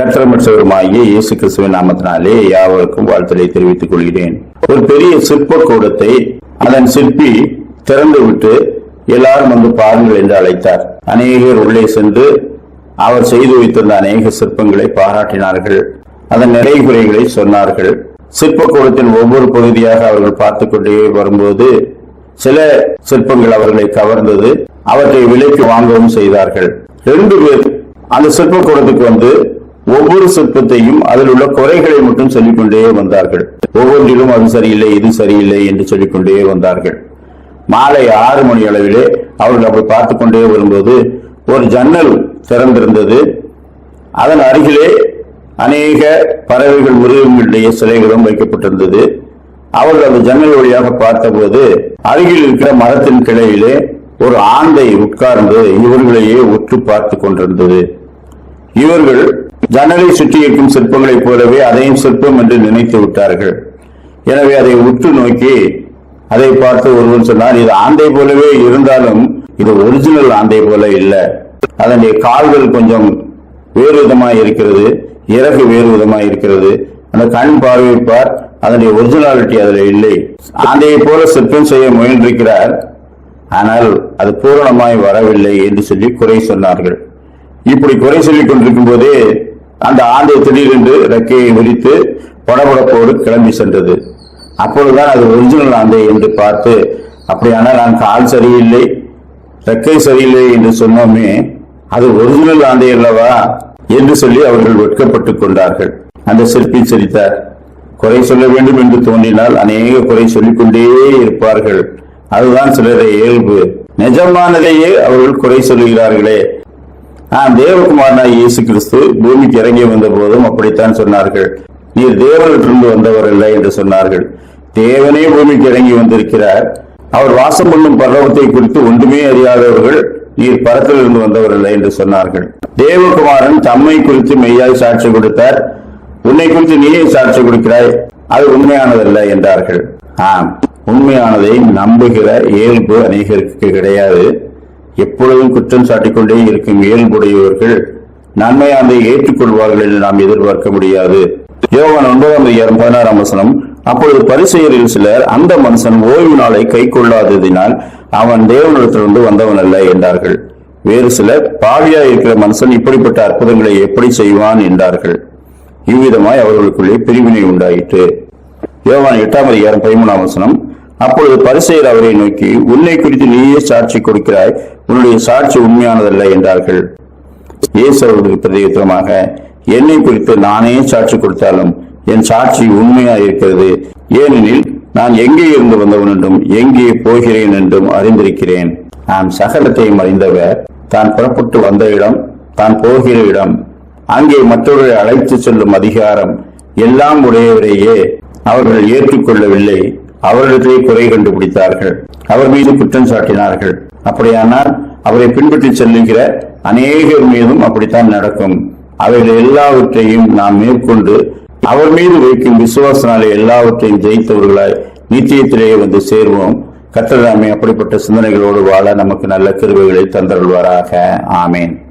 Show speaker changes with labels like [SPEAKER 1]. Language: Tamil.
[SPEAKER 1] கற்றமற்றவருமாகிய இயேசு கிறிஸ்துவின் நாமத்தினாலே யாவருக்கும் வாழ்த்தலை தெரிவித்துக் கொள்கிறேன். ஒரு பெரிய சிற்ப கூடத்தை அதன் சிற்பி திறந்து விட்டு எல்லாரும் வந்து பாருங்கள் என்று அழைத்தார். அநேகர் உள்ளே சென்று அவர் செய்து வைத்திருந்த அநேக சிற்பங்களை பாராட்டினார்கள். அதன் நிறைகுறைகளை சொன்னார்கள். சிற்பக்கூடத்தின் ஒவ்வொரு பகுதியாக அவர்கள் பார்த்துக் கொண்டே வரும்போது சில சிற்பங்கள் அவர்களை கவர்ந்தது. அவற்றை விலைக்கு வாங்கவும் செய்தார்கள். ரெண்டு பேர் அந்த சிற்பக்கூடத்துக்கு வந்து ஒவ்வொரு சிற்பத்தையும் அதில் உள்ள குறைகளை மட்டும் சொல்லிக்கொண்டே வந்தார்கள். ஒவ்வொன்றிலும் அது சரியில்லை இது சரியில்லை என்று சொல்லிக்கொண்டே வந்தார்கள். மாலை ஆறு மணி அளவிலே அவர்கள் அப்படி பார்த்து கொண்டே வரும்போது ஒரு ஜன்னல் திறந்திருந்தது. அதன் அருகிலே அநேக பறவைகள் உருவங்களுடைய சிலைகளும் வைக்கப்பட்டிருந்தது. அவர்கள் அந்த ஜன்னல் வழியாக பார்த்தபோது அருகில் இருக்கிற மரத்தின் கிளையிலே ஒரு ஆந்தை உட்கார்ந்து இவர்களையே உற்று பார்த்து கொண்டிருந்தது. இவர்கள் ஜன்னலை சுற்றி இருக்கும் சிற்பங்களைப் போலவே அதையும் சிற்பம் என்று நினைத்து விட்டார்கள். எனவே அதை உற்று நோக்கி அதை பார்த்து ஒருவன் சொன்னார் இது ஆந்தை போலவே இருந்தாலும் இது ஒரிஜினல் ஆந்தை போல இல்லை. அதனுடைய கால்கள் கொஞ்சம் வேறு விதமாக இருக்கிறது இறகு வேறு விதமாக இருக்கிறது. அந்த கண் பார்வைப்பார் அதனுடைய ஒரிஜினாலிட்டி அதில் இல்லை. ஆந்தையை போல சிற்பம் செய்ய முயன்றிருக்கிறார் ஆனால் அது பூரணமாய் வரவில்லை என்று சொல்லி குறை சொன்னார்கள். இப்படி குறை சொல்லிக் கொண்டிருக்கும் போதே அந்த ஆந்தை திடீரென்று ரெக்கையை விரித்து படபடப்போடு கிளம்பி சென்றது. அப்பொழுதுதான் அது ஒரிஜினல் ஆந்தை என்று பார்த்து அப்படியானால் நான் கால் சரியில்லை ரெக்கை சரியில்லை என்று சொன்னோமே அது ஒரிஜினல் ஆந்தை அல்லவா? என்று சொல்லி அவர்கள் வெட்கப்பட்டுக் கொண்டார்கள். அந்த சிற்பி சிரித்தார். குறை சொல்ல வேண்டும் என்று தோன்றினால் அநேக குறை சொல்லிக்கொண்டே இருப்பார்கள். அதுதான் சிலரை இயல்பு. நிஜமானதையே அவர்கள் குறை சொல்லுகிறார்களே ஆம் தேவகுமாரனா இயேசு கிறிஸ்து பூமிக்கு இறங்கி வந்த போதும் அப்படித்தான் சொன்னார்கள். நீர் தேவனிலிருந்து வந்தவர் இல்லை என்று சொன்னார்கள். தேவனே பூமிக்கு இறங்கி வந்திருக்கிறார். அவர் வாசம் பண்ணும் பர்வத்தை குறித்து ஒன்றுமே அறியாதவர்கள் நீர் பரத்திலிருந்து வந்தவர் இல்லை என்று சொன்னார்கள். தேவகுமாரன் தம்மை குறித்து மெய்யாய் சாட்சி கொடுத்தார். உன்னை குறித்து நீயே சாட்சி கொடுக்கிறாய். அது உண்மையானதல்ல என்றார்கள். ஆம் உண்மையானதை நம்புகிற இயல்பு அநேகருக்கு கிடையாது. எப்பொழுதும் குற்றம் சாட்டிக்கொண்டே இருக்கும் இயல்புடையவர்கள் நன்மையானதை ஏற்றுக்கொள்வார்கள் என்று நாம் எதிர்பார்க்க முடியாது. யோவான் ஒன்பதாம் அதிகாரம் பதினாறாம் வசனம் அப்பொழுது பரிசெயரில் சிலர் அந்த மனுஷன் ஓய்வு நாளை கை கொள்ளாததினால் அவன் தேவனிடத்திலிருந்து வந்தவன் அல்ல என்றார்கள். வேறு சிலர் பாவியா இருக்கிற மனுஷன் இப்படிப்பட்ட அற்புதங்களை எப்படி செய்வான்? என்றார்கள். இவ்விதமாய் அவர்களுக்குள்ளே பிரிவினை உண்டாயிற்று. யோவான் எட்டாம் அதிகாரம் பதிமூணாம் வசனம் அப்பொழுது பரிசெயர் அவரை நோக்கி உன்னை குறித்து நீயே சாட்சி கொடுக்கிறாய். உன்னுடைய சாட்சி உண்மையானதல்ல என்றார்கள். இயேசு அவர்களுக்கு பிரதியுத்தரமாக என்னை குறித்து நானே சாட்சி கொடுத்தாலும் என் சாட்சி உண்மையாக இருக்கிறது. ஏனெனில் நான் எங்கே இருந்து வந்தவன் என்றும் எங்கே போகிறேன் என்றும் அறிந்திருக்கிறேன். நான் சகலத்தையும் அறிந்தவர். தான் புறப்பட்டு வந்த இடம் தான் போகிற இடம். அங்கே மற்றவர்களை அழைத்து செல்லும் அதிகாரம் எல்லாம் உடையவரையே. அவர்கள் ஏற்றுக்கொள்ளவில்லை. அவரிடத்திலே குறை கண்டுபிடித்தார்கள். அவர் மீது குற்றம் சாட்டினார்கள். அப்படியானால் அவரை பின்பற்றி செல்லுகிற அநேகர் மீதும் அப்படித்தான் நடக்கும். அவைகள் எல்லாவற்றையும் நாம் மேற்கொண்டு அவர் மீது வைக்கும் விசுவாசனாலே எல்லாவற்றையும் ஜெயித்தவர்களாய் நித்தியத்திலேயே வந்து சேர்வோம். கத்ததாமே அப்படிப்பட்ட சிந்தனைகளோடு வாழ நமக்கு நல்ல கிருபைகளை தந்தருள்வாராக. ஆமேன்.